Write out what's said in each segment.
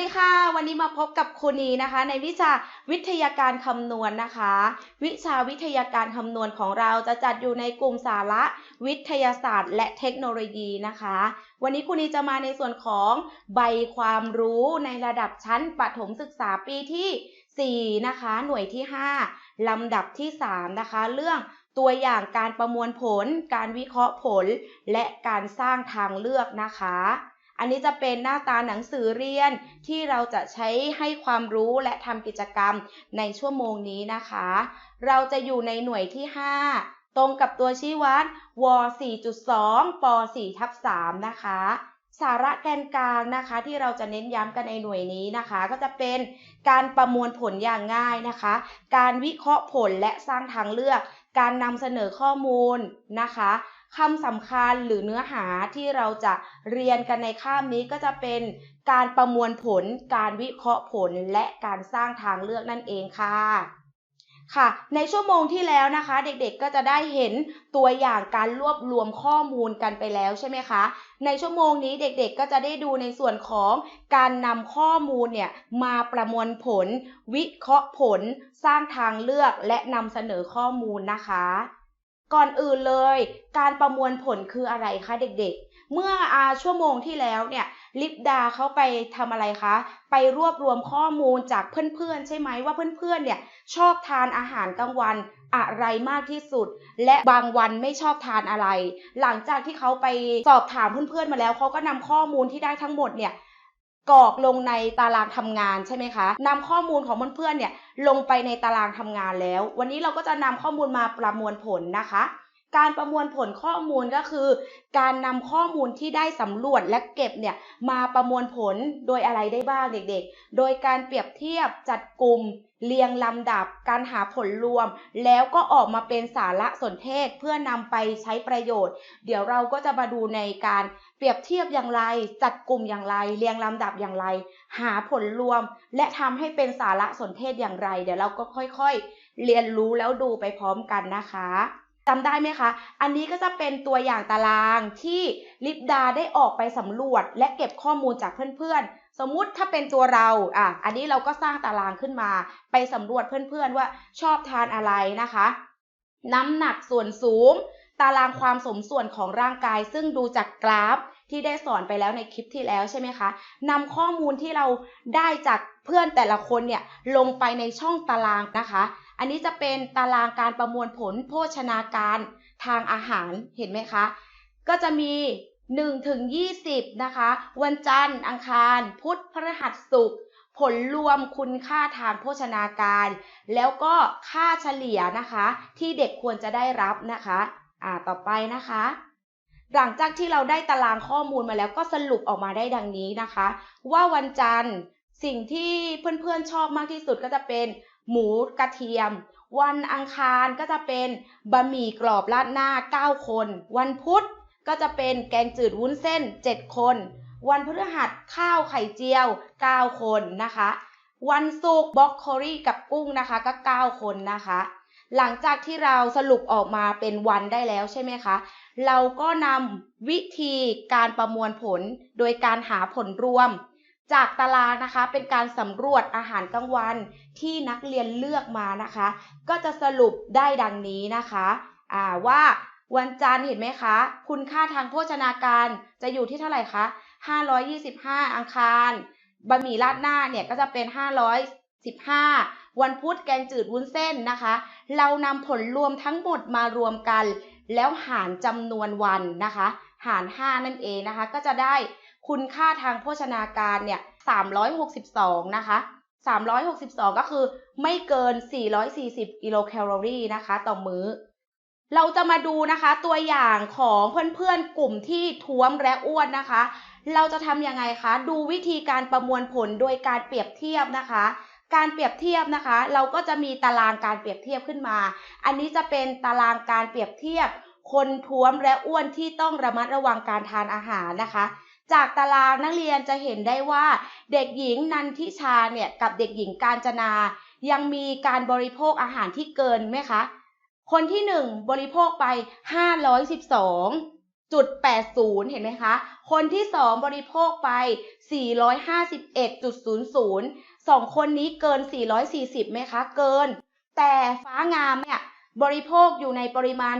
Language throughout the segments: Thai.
ดีค่ะ วันนี้มาพบกับครูนีนะคะ ในวิชาวิทยาการคำนวณนะคะ วิชาวิทยาการคำนวณของเราจะจัดอยู่ในกลุ่มสาระวิทยาศาสตร์ และเทคโนโลยีนะคะ วันนี้ครูนีจะมาในส่วนของใบความรู้ในระดับชั้นประถมศึกษาปีที่ 4 นะคะ หน่วยที่ 5 ลำดับที่ 3 นะคะ เรื่องตัวอย่างการประมวลผล การวิเคราะห์ผล และการสร้างทางเลือกนะคะ อันนี้จะเป็นหน้าตาหนังสือเรียนที่เราจะใช้ให้ความรู้และทำกิจกรรมในชั่วโมงนี้นะคะ เราจะอยู่ในหน่วยที่ 5 ตรงกับตัวชี้วัดว 4.2 ป 4 ทับ 3 นะคะ สาระแกนกลางนะคะ ที่เราจะเน้นย้ำกันในหน่วยนี้นะคะ ก็จะเป็นการประมวลผลอย่างง่ายนะคะ การวิเคราะห์ผลและสร้างทางเลือก การนำเสนอข้อมูลนะคะ คำสำคัญหรือเนื้อหาที่เราจะเรียนกันในข้ามนี้ก็จะเป็นการประมวลผล การวิเคราะห์ผล และการสร้างทางเลือกนั่นเองค่ะค่ะ ในชั่วโมงที่แล้วนะคะ เด็กๆก็จะได้เห็นตัวอย่างการรวบรวมข้อมูลกันไปแล้วใช่ไหมคะ ในชั่วโมงนี้เด็กๆก็จะได้ดูในส่วนของการนำข้อมูลเนี่ยมาประมวลผล วิเคราะห์ผล สร้างทางเลือกและนำเสนอข้อมูลนะคะ ก่อนอื่นเลย การประมวลผลคืออะไรคะเด็กๆ เมื่ออาชั่วโมงที่แล้วเนี่ยลิปดาเขาไปทำอะไรคะ ไปรวบรวมข้อมูลจากเพื่อนๆ ใช่ไหมว่าเพื่อนๆ เนี่ยชอบทานอาหารกลางวันอะไรมากที่สุด และบางวันไม่ชอบทานอะไร หลังจากที่เขาไปสอบถามเพื่อนๆ มาแล้วเขาก็นำข้อมูลที่ได้ทั้งหมดเนี่ย กรอกลงในตารางทำงานใช่ไหมคะนำข้อมูลของเพื่อนๆเนี่ยลงไปในตารางทำงานแล้ว วันนี้เราก็จะนำข้อมูลมาประมวลผลนะคะ การประมวลผลข้อมูลก็คือ การนำข้อมูลที่ได้สำรวจและเก็บเนี่ยมาประมวลผลโดยอะไรได้บ้างเด็กๆ โดยการเปรียบเทียบจัดกลุ่มเรียงลำดับการหาผลรวม แล้วก็ออกมาเป็นสาระสนเทศเพื่อนำไปใช้ประโยชน์ เดี๋ยวเราก็จะมาดูในการ เปรียบเทียบอย่างไร จัดกลุ่มอย่างไร เรียงลำดับอย่างไร หาผลรวม และทำให้เป็นสาระสนเทศอย่างไร เดี๋ยวเราก็ค่อยๆ เรียนรู้แล้วดูไปพร้อมกันนะคะจำได้ไหมคะ อันนี้ก็จะเป็นตัวอย่างตารางที่ลิปดาได้ออกไปสำรวจ และเก็บข้อมูลจากเพื่อนๆ สมมุติถ้าเป็นตัวเรา อะ อันนี้เราก็สร้างตารางขึ้นมา ไปสำรวจเพื่อนๆว่าชอบทานอะไรนะคะ น้ำหนักส่วนสูง ตารางความสมส่วนของร่างกาย ซึ่งดูจากกราฟที่ได้สอนไปแล้วในคลิปที่แล้วใช่ไหมคะนำข้อมูลที่เราได้จากเพื่อนแต่ละคนเนี่ยลงไปในช่องตารางนะคะ อันนี้จะเป็นตารางการประมวลผลโภชนาการทางอาหารเห็นไหมคะ ก็จะมี1ถึง20 นะคะ วันจันทร์ อังคาร พุธพฤหัสศุกร์ผลรวมคุณค่าทางโภชนาการ แล้วก็ค่าเฉลี่ยนะคะ ที่เด็กควรจะได้รับนะคะ อ่าต่อไปนะคะ หลังจากที่เราได้ตารางข้อมูลมาแล้วก็สรุปออกมาได้ดังนี้นะคะ ว่าวันจันทร์สิ่งที่เพื่อนๆชอบมากที่สุดก็จะเป็น หมูกระเทียม วันอังคารก็จะเป็นบะหมี่กรอบราดหน้า 9 คน วันพุธก็จะเป็นแกงจืดวุ้นเส้น 7 คน วันพฤหัสข้าวไข่เจียว 9 คนนะคะ วันศุกร์บล็อกโคลี่กับกุ้งนะคะก็ 9 คนนะคะ หลังจากที่เราสรุปออกมาเป็นวันได้แล้วใช่ไหมคะ เราก็นำวิธีการประมวลผลโดยการหาผลรวม จากตารางนะคะ เป็นการสำรวจอาหารกลางวันที่นักเรียนเลือกมานะคะ ก็จะสรุปได้ดังนี้นะคะว่าวันจันทร์เห็นไหมคะ คุณค่าทางโภชนาการจะอยู่ที่เท่าไหร่คะ525 อังคารบะหมี่ราดหน้าเนี่ยก็จะเป็น 15 วันพุธแกงจืดวุ้นเส้นนะคะ เรานำผลรวมทั้งหมดมารวมกัน แล้วหารจำนวนวันนะคะ หาร 5 นั่นเองนะคะ ก็จะได้คุณค่าทางโภชนาการเนี่ย362 นะคะ 362 ก็คือไม่เกิน 440 กิโลแคลอรี่นะคะ ต่อมื้อ เราจะมาดูนะคะตัวอย่างของเพื่อนๆกลุ่มที่ท้วมและอ้วนนะคะ เราจะทำยังไงคะ ดูวิธีการประมวลผลโดยการเปรียบเทียบนะคะ การเปรียบเทียบนะคะ เราก็จะมีตารางการเปรียบเทียบขึ้นมา อันนี้จะเป็นตารางการเปรียบเทียบ คนท้วมและอ้วนที่ต้องระมัดระวังการทานอาหารนะคะ จากตารางนักเรียนจะเห็นได้ว่า เด็กหญิงนันทิชาเนี่ยกับเด็กหญิงการจนา ยังมีการบริโภคอาหารที่เกินไหมคะ คนที่หนึ่งบริโภคไป 512 450เห็นไหมคะ คนที่2บริโภคไป 451.00 สองคนนี้เกิน 440ไหมคะ เกิน แต่ฟ้างามเนี่ยบริโภคอยู่ในปริมาณ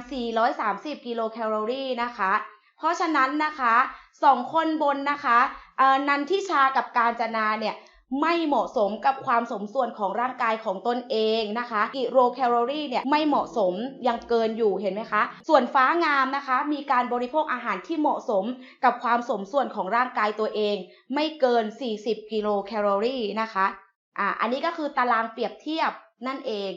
430 กิโลแคลอรี่นะคะ เพราะฉะนั้นนะคะสองคนบนนะคะนันทิชากับการจนาเนี่ย ไม่เหมาะสมกับความสมส่วนของร่างกายของตนเองนะคะกิโลแคลอรี่เนี่ยไม่เหมาะสมยังเกินอยู่เห็นไหมคะ ส่วนฟ้างามนะคะ มีการบริโภคอาหารที่เหมาะสมกับความสมส่วนของร่างกายตัวเอง ไม่เกิน 40 กิโลแคลอรี่นะคะอ่าอันนี้ก็คือตารางเปรียบเทียบนั่นเอง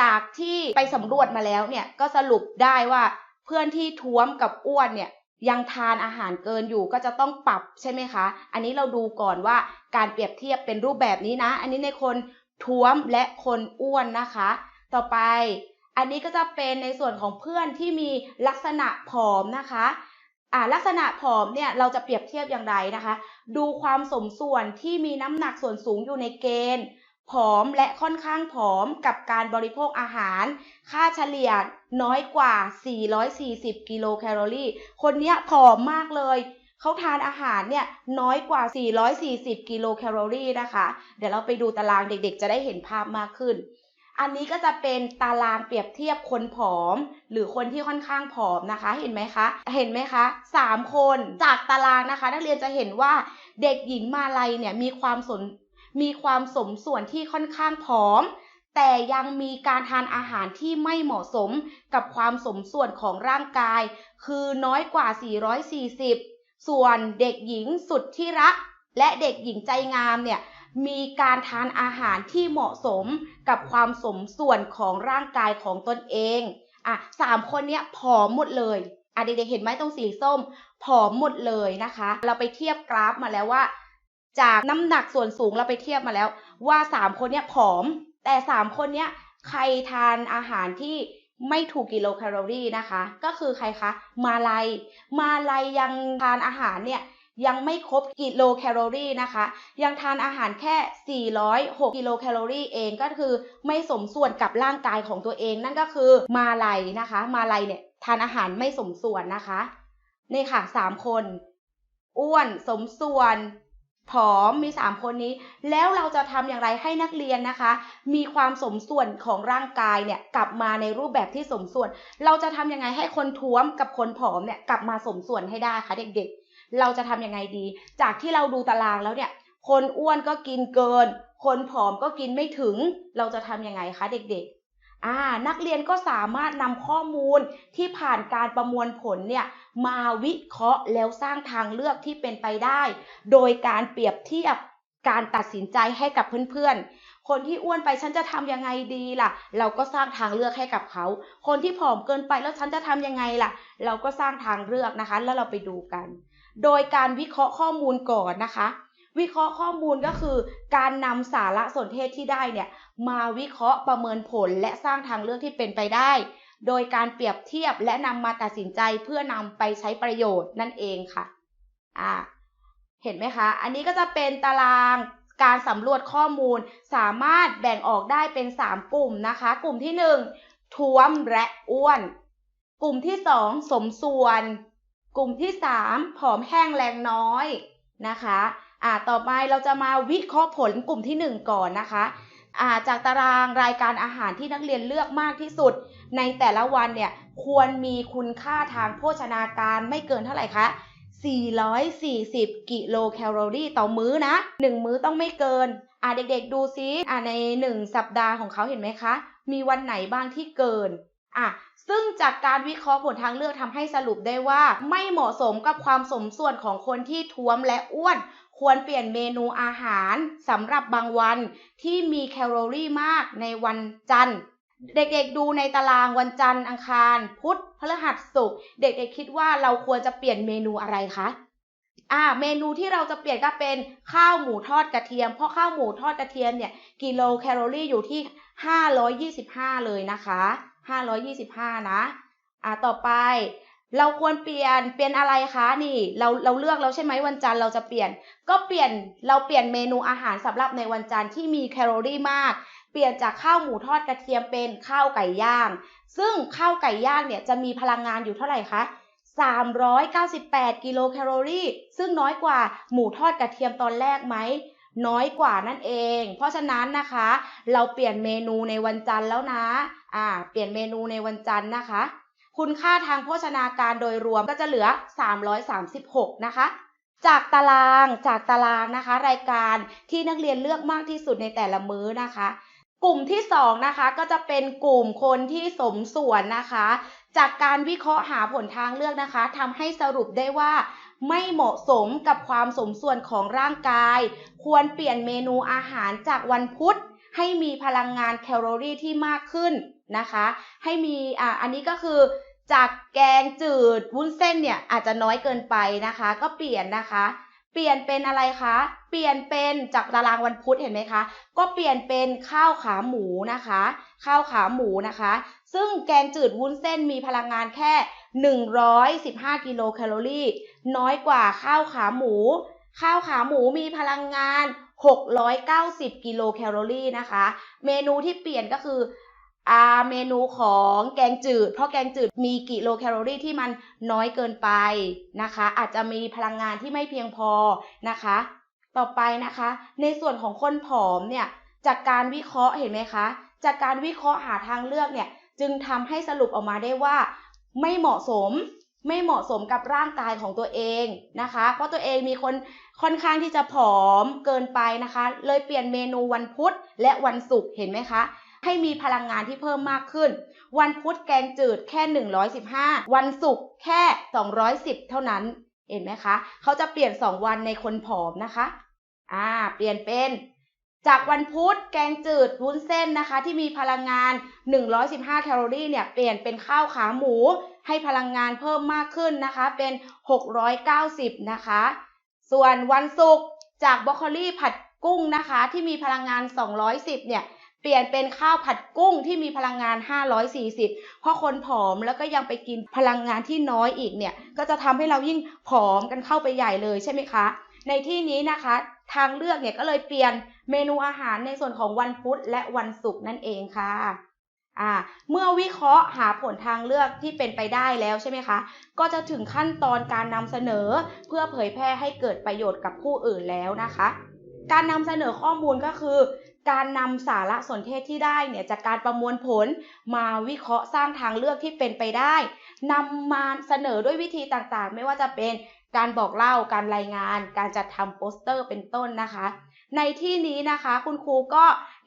จากที่ไปสำรวจมาแล้วเนี่ยก็สรุปได้ว่าเพื่อนที่ท้วมกับอ้วนเนี่ย ยังทานอาหารเกินอยู่ก็จะต้องปรับใช่ไหมคะ อันนี้เราดูก่อนว่าการเปรียบเทียบเป็นรูปแบบนี้นะ อันนี้ในคนท้วมและคนอ้วนนะคะ ต่อไป อันนี้ก็จะเป็นในส่วนของเพื่อนที่มีลักษณะผอมนะคะอ่าลักษณะผอมเนี่ยเราจะเปรียบเทียบอย่างไรนะคะ ดูความสมส่วนที่มีน้ำหนักส่วนสูงอยู่ในเกณฑ์ ผอมและค่อนข้างผอมกับการบริโภคอาหาร ค่าเฉลี่ยน้อยกว่า 440 กิโลแคลอรี่ คนเนี้ยผอมมากเลย เขาทานอาหารเนี่ยน้อยกว่า 440 กิโลแคลอรี่นะคะ เดี๋ยวเราไปดูตารางเด็กๆ จะได้เห็นภาพมากขึ้น อันนี้ก็จะเป็นตารางเปรียบเทียบคนผอม หรือคนที่ค่อนข้างผอมนะคะ เห็นไหมคะ เห็นไหมคะสามคนจากตารางนะคะ นักเรียนจะเห็นว่าเด็กหญิงมาลัยเนี่ยมีความสน มีความสมส่วนที่ค่อนข้างผอม แต่ยังมีการทานอาหารที่ไม่เหมาะสมกับความสมส่วนของร่างกาย คือน้อยกว่า 440 ส่วนเด็กหญิงสุดที่รัก และเด็กหญิงใจงามเนี่ยมีการทานอาหารที่เหมาะสมกับความสมส่วนของร่างกายของตนเองอะสามคนเนี้ยผอมหมดเลยอะเด็กๆเห็นไหมตรงสีส้มผอมหมดเลยนะคะ เราไปเทียบกราฟมาแล้วว่า จากน้ำหนักส่วนสูงเราไปเทียบมาแล้ว ว่าสามคนเนี้ยผอม แต่สามคนเนี้ยใครทานอาหารที่ไม่ถูกกิโลแคลอรี่นะคะ ก็คือใครคะ มาลายมาลายยังทานอาหารเนี่ยยังไม่ครบกิโลแคลอรี่นะคะ ยังทานอาหารแค่ 406 กิโลแคลอรี่เองก็คือไม่สมส่วนกับร่างกายของตัวเองนั่นก็คือมาลายนะคะ มาลายเนี่ยทานอาหารไม่สมส่วนนะคะ นี่ค่ะสามคน อ้วนสมส่วน ผอมมีสามคนนี้ แล้วเราจะทำอย่างไรให้นักเรียนนะคะ มีความสมส่วนของร่างกายเนี่ยกลับมาในรูปแบบที่สมส่วน เราจะทำยังไงให้คนท้วมกับคนผอมเนี่ยกลับมาสมส่วนให้ได้คะเด็กๆ เราจะทำยังไงดี จากที่เราดูตารางแล้วเนี่ย คนอ้วนก็กินเกิน คนผอมก็กินไม่ถึง เราจะทำยังไงคะเด็กๆ นักเรียนก็สามารถนำข้อมูลที่ผ่านการประมวลผลเนี่ยมาวิเคราะห์แล้วสร้างทางเลือกที่เป็นไปได้ โดยการเปรียบเทียบการตัดสินใจให้กับเพื่อนๆ คนที่อ้วนไปฉันจะทำยังไงดีล่ะ เราก็สร้างทางเลือกให้กับเขา คนที่ผอมเกินไปแล้วฉันจะทำยังไงล่ะ เราก็สร้างทางเลือกนะคะ แล้วเราไปดูกัน โดยการวิเคราะห์ข้อมูลก่อนนะคะ วิเคราะห์ข้อมูลก็คือการนำสารสนเทศที่ได้เนี่ยมาวิเคราะห์ประเมินผลและสร้างทางเลือกที่เป็นไปได้ โดยการเปรียบเทียบและนำมาตัดสินใจเพื่อนำไปใช้ประโยชน์นั่นเองค่ะอ่าเห็นไหมคะ อันนี้ก็จะเป็นตารางการสำรวจข้อมูลสามารถแบ่งออกได้เป็น 3 กลุ่มนะคะ กลุ่มที่ 1ท้วมและอ้วน กลุ่มที่ 2 สมส่วน กลุ่มที่ 3 ผอมแห้งแรงน้อยนะคะ อ่าต่อไปเราจะมาวิเคราะห์ผลกลุ่มที่ 1 ก่อนนะคะอ่าจากตารางรายการอาหารที่นักเรียนเลือกมากที่สุด ในแต่ละวันเนี่ยควรมีคุณค่าทางโภชนาการไม่เกินเท่าไหร่คะ440 กิโลแคลอรี่ต่อมื้อนะ 1 มื้อต้องไม่เกิน อ่าเด็กๆดูซิ อ่าใน 1 สัปดาห์ของเขาเห็นไหมคะ มีวันไหนบ้างที่เกิน อะ ซึ่งจากการวิเคราะห์ผลทางเลือกทำให้สรุปได้ว่า ไม่เหมาะสมกับความสมส่วนของคนที่ท้วมและอ้วน ควรเปลี่ยนเมนูอาหารสำหรับบางวันที่มีแคลอรี่มากในวันจันทร์ เด็กๆดูในตารางวันจันทร์อังคาร พุธพฤหัสศุกร์เด็กๆคิดว่าเราควรจะเปลี่ยนเมนูอะไรคะอ่าเมนูที่เราจะเปลี่ยนก็เป็นข้าวหมูทอดกระเทียม เพราะข้าวหมูทอดกระเทียมเนี่ยกิโลแคลอรี่อยู่ที่ 525 เลยนะคะ 525 นะอ่าต่อไป เราควรเปลี่ยนเปลี่ยนอะไรคะนี่ เราเราเลือกแล้วใช่ไหมวันจันทร์เราจะเปลี่ยน ก็เปลี่ยนเราเปลี่ยนเมนูอาหารสำหรับในวันจันทร์ที่มีแคลอรี่มาก เปลี่ยนจากข้าวหมูทอดกระเทียมเป็นข้าวไก่ย่าง ซึ่งข้าวไก่ย่างเนี่ยจะมีพลังงานอยู่เท่าไหร่คะ398 กิโลแคลอรี่ ซึ่งน้อยกว่าหมูทอดกระเทียมตอนแรกไหม น้อยกว่านั่นเอง เพราะฉะนั้นนะคะ เราเปลี่ยนเมนูในวันจันทร์แล้วนะ อ่า เปลี่ยนเมนูในวันจันทร์นะคะ คุณค่าทางโภชนาการโดยรวมก็จะเหลือ 336 นะคะ จากตารางจากตารางนะคะ รายการที่นักเรียนเลือกมากที่สุดในแต่ละมื้อนะคะ กลุ่มที่2นะคะก็จะเป็นกลุ่มคนที่สมส่วนนะคะ จากการวิเคราะห์หาผลทางเลือกนะคะทำให้สรุปได้ว่าไม่เหมาะสมกับความสมส่วนของร่างกาย ควรเปลี่ยนเมนูอาหารจากวันพุธ ให้มีพลังงานแคลอรี่ที่มากขึ้นนะคะ ให้มีอ่าอันนี้ก็คือ จากแกงจืดวุ้นเส้นเนี่ยอาจจะน้อยเกินไปนะคะ ก็เปลี่ยนนะคะ เปลี่ยนเป็นอะไรคะ เปลี่ยนเป็นจากตารางวันพุธเห็นไหมคะ ก็เปลี่ยนเป็นข้าวขาหมูนะคะ ข้าวขาหมูนะคะ ซึ่งแกงจืดวุ้นเส้นมีพลังงานแค่ 115 กิโลแคลอรี่ น้อยกว่าข้าวขาหมู ข้าวขาหมูมีพลังงาน 690 กิโลแคลอรี่นะคะ เมนูที่เปลี่ยนก็คือ อาเมนูของแกงจืด เพราะแกงจืดมีกิโลแคลอรี่ที่มันน้อยเกินไปนะคะ อาจจะมีพลังงานที่ไม่เพียงพอนะคะ ต่อไปนะคะ ในส่วนของคนผอมเนี่ยจากการวิเคราะห์เห็นไหมคะ จากการวิเคราะห์หาทางเลือกเนี่ยจึงทำให้สรุปออกมาได้ว่า ไม่เหมาะสมไม่เหมาะสมกับร่างกายของตัวเองนะคะ เพราะตัวเองมีคนค่อนข้างที่จะผอมเกินไปนะคะ เลยเปลี่ยนเมนูวันพุธและวันศุกร์เห็นไหมคะ ให้มีพลังงานที่เพิ่มมากขึ้น วันพุธแกงจืดแค่ 115 วันศุกร์แค่ 210 เท่านั้น เห็นไหมคะ เขาจะเปลี่ยน 2 วันในคนผอมนะคะ อ่า เปลี่ยนเป็นจากวันพุธแกงจืดวุ้นเส้นนะคะ ที่มีพลังงาน 115 แคลอรี่เนี่ยเปลี่ยนเป็นข้าวขาหมู ให้พลังงานเพิ่มมากขึ้นนะคะ เป็น 690 นะคะ ส่วนวันศุกร์จากบรอกโคลีผัดกุ้งนะคะ ที่มีพลังงาน 210 เนี่ย เปลี่ยนเป็นข้าวผัดกุ้งที่มีพลังงาน 540 เพราะคนผอมแล้วก็ยังไปกินพลังงานที่น้อยอีกเนี่ย ก็จะทำให้เรายิ่งผอมกันเข้าไปใหญ่เลยใช่ไหมคะ ในที่นี้นะคะ ทางเลือกเนี่ยก็เลยเปลี่ยนเมนูอาหารในส่วนของวันพุธและวันศุกร์นั่นเองค่ะอ่าเมื่อวิเคราะห์หาผลทางเลือกที่เป็นไปได้แล้วใช่ไหมคะ ก็จะถึงขั้นตอนการนำเสนอเพื่อเผยแพร่ให้เกิดประโยชน์กับผู้อื่นแล้วนะคะ การนำเสนอข้อมูลก็คือ การนำสารสนเทศที่ได้เนี่ยจากการประมวลผลมาวิเคราะห์สร้างทางเลือกที่เป็นไปได้นำมาเสนอด้วยวิธีต่างๆ ไม่ว่าจะเป็นการบอกเล่าการรายงาน การจัดทำโปสเตอร์เป็นต้นนะคะ ในที่นี้นะคะคุณครูก็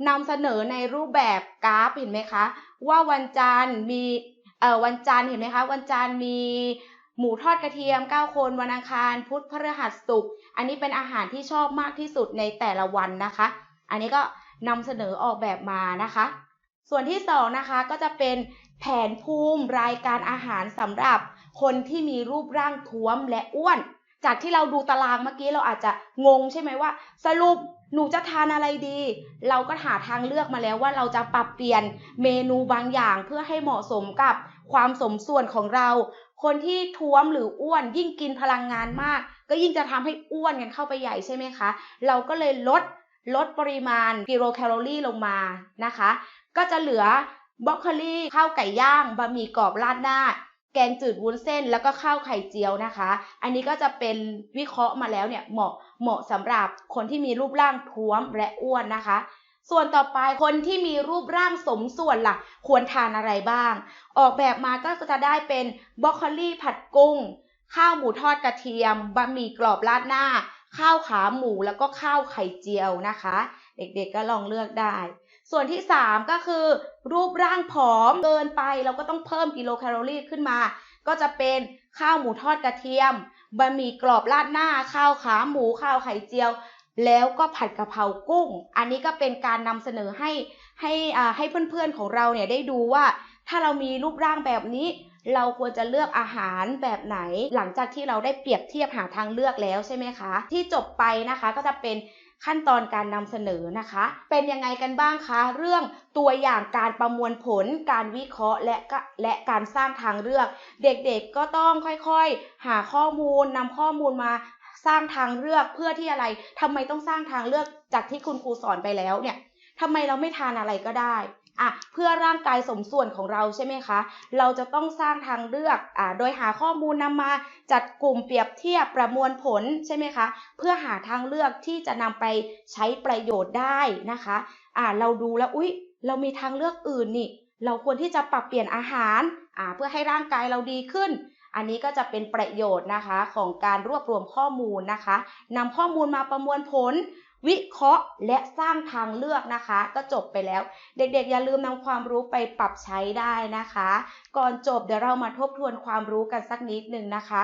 นำเสนอในรูปแบบกราฟเห็นไหมคะ ว่าวันจันทร์มีเอ่อวันจันทร์เห็นไหมคะ วันจันทร์มีหมูทอดกระเทียม 9 คนวันอังคาร พุธพฤหัสศุกร์อันนี้เป็นอาหารที่ชอบมากที่สุดในแต่ละวันนะคะ อันนี้ก็ นำเสนอออกแบบมานะคะ ส่วนที่2นะคะก็จะเป็นแผนภูมิรายการอาหารสำหรับคนที่มีรูปร่างท้วมและอ้วน จากที่เราดูตารางเมื่อกี้เราอาจจะงงใช่ไหมว่า สรุปหนูจะทานอะไรดี เราก็หาทางเลือกมาแล้วว่าเราจะปรับเปลี่ยนเมนูบางอย่างเพื่อให้เหมาะสมกับความสมส่วนของเรา คนที่ท้วมหรืออ้วนยิ่งกินพลังงานมาก ก็ยิ่งจะทำให้อ้วนกันเข้าไปใหญ่ใช่ไหมคะ เราก็เลยลด ลดปริมาณกิโลแคลอรี่ลงมานะคะ ก็จะเหลือบรอกโคลี่ข้าวไก่ย่างบะหมี่กรอบราดหน้า แกงจืดวุ้นเส้น แล้วก็ข้าวไข่เจียวนะคะ อันนี้ก็จะเป็นวิเคราะห์มาแล้วเนี่ยเหมาะเหมาะสำหรับคนที่มีรูปร่างท้วมและอ้วนนะคะส่วนต่อไปคนที่มีรูปร่างสมส่วนล่ะ ควรทานอะไรบ้าง ออกแบบมาก็จะได้เป็นบรอกโคลี่ผัดกุ้ง ข้าวหมูทอดกระเทียมบะหมี่กรอบราดหน้า ข้าวขาหมูแล้วก็ข้าวไข่เจียวนะคะ เด็กๆก็ลองเลือกได้ ส่วนที่ 3 ก็คือ รูปร่างผอมเกินไปเราก็ต้องเพิ่มกิโลแคลอรี่ขึ้นมา ก็จะเป็นข้าวหมูทอดกระเทียมบะหมี่กรอบราดหน้า ข้าวขาหมู ข้าวไข่เจียว แล้วก็ผัดกะเพรากุ้ง อันนี้ก็เป็นการนำเสนอให้ให้อ่าให้เพื่อนๆของเราเนี่ยได้ดูว่า ถ้าเรามีรูปร่างแบบนี้ เราควรจะเลือกอาหารแบบไหน หลังจากที่เราได้เปรียบเทียบหาทางเลือกแล้วใช่ไหมคะ ที่จบไปนะคะก็จะเป็นขั้นตอนการนำเสนอนะคะ เป็นยังไงกันบ้างคะ เรื่องตัวอย่างการประมวลผล การวิเคราะห์และก็และการสร้างทางเลือก เด็กๆก็ต้องค่อยๆ หาข้อมูลนำข้อมูลมาสร้างทางเลือกเพื่อที่อะไรทำไมต้องสร้างทางเลือกจากที่คุณครูสอนไปแล้วเนี่ยทำไมเราไม่ทานอะไรก็ได้ อะเพื่อร่างกายสมส่วนของเราใช่ไหมคะ เราจะต้องสร้างทางเลือกอ่าโดยหาข้อมูลนำมาจัดกลุ่มเปรียบเทียบประมวลผลใช่ไหมคะ เพื่อหาทางเลือกที่จะนำไปใช้ประโยชน์ได้นะคะอ่าเราดูแล้วอุ๊ย เรามีทางเลือกอื่นนี่ เราควรที่จะปรับเปลี่ยนอาหารอ่าเพื่อให้ร่างกายเราดีขึ้นอันนี้ก็จะเป็นประโยชน์นะคะของการรวบรวมข้อมูลนะคะนำข้อมูลมาประมวลผล วิเคราะห์และสร้างทางเลือกนะคะ ก็จบไปแล้ว เด็กๆ อย่าลืมนำความรู้ไปปรับใช้ได้นะคะ ก่อนจบเดี๋ยวเรามาทบทวนความรู้กันสักนิดหนึ่งนะคะ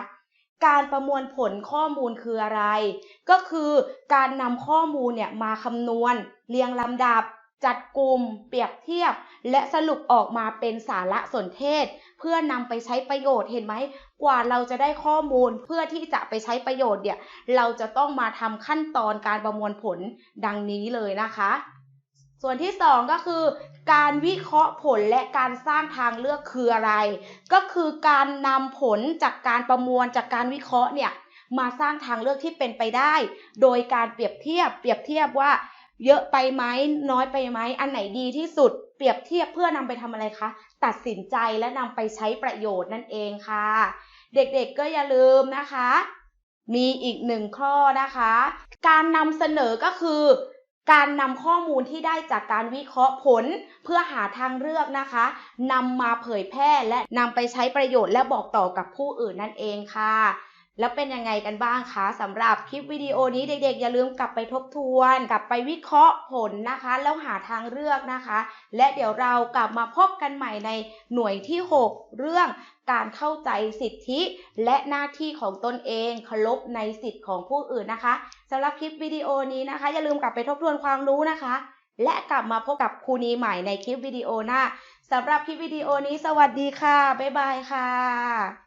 การประมวลผลข้อมูลคืออะไร ก็คือการนำข้อมูลเนี่ยมาคำนวณ เรียงลำดับ จัดกลุ่ม เปรียบเทียบ และสรุปออกมาเป็นสาระสนเทศ เพื่อนำไปใช้ประโยชน์เห็นไหมกว่าเราจะได้ข้อมูลเพื่อที่จะไปใช้ประโยชน์เนี่ยเราจะต้องมาทำขั้นตอนการประมวลผลดังนี้เลยนะคะ ส่วนที่ 2 ก็คือ การวิเคราะห์ผลและการสร้างทางเลือกคืออะไร ก็คือการนำผลจากการประมวลจากการวิเคราะห์เนี่ยมาสร้างทางเลือกที่เป็นไปได้ โดยการเปรียบเทียบ เปรียบเทียบว่าเยอะไปไหมน้อยไปไหมอันไหนดีที่สุด เปรียบเทียบเพื่อนำไปทำอะไรคะ ตัดสินใจและนำไปใช้ประโยชน์นั่นเองค่ะ เด็กๆก็อย่าลืมนะคะ มีอีกหนึ่งข้อนะคะ การนำเสนอก็คือ การนำข้อมูลที่ได้จากการวิเคราะห์ผลเพื่อหาทางเลือกนะคะนำมาเผยแพร่และนำไปใช้ประโยชน์และบอกต่อกับผู้อื่นนั่นเองค่ะ แล้วเป็นยังไงกันบ้างคะสำหรับคลิปวิดีโอนี้เด็กๆ อย่าลืมกลับไปทบทวน กลับไปวิเคราะห์ผลนะคะ แล้วหาทางเลือกนะคะ และเดี๋ยวเรากลับมาพบกันใหม่ในหน่วยที่ 6 เรื่องการเข้าใจสิทธิและหน้าที่ของตนเองเคารพในสิทธิของผู้อื่นนะคะสำหรับคลิปวิดีโอนี้นะคะ อย่าลืมกลับไปทบทวนความรู้นะคะ และกลับมาพบกับครูนีใหม่ในคลิปวิดีโอหน้าสำหรับคลิปวิดีโอนี้สวัสดีค่ะบ๊ายบายค่ะ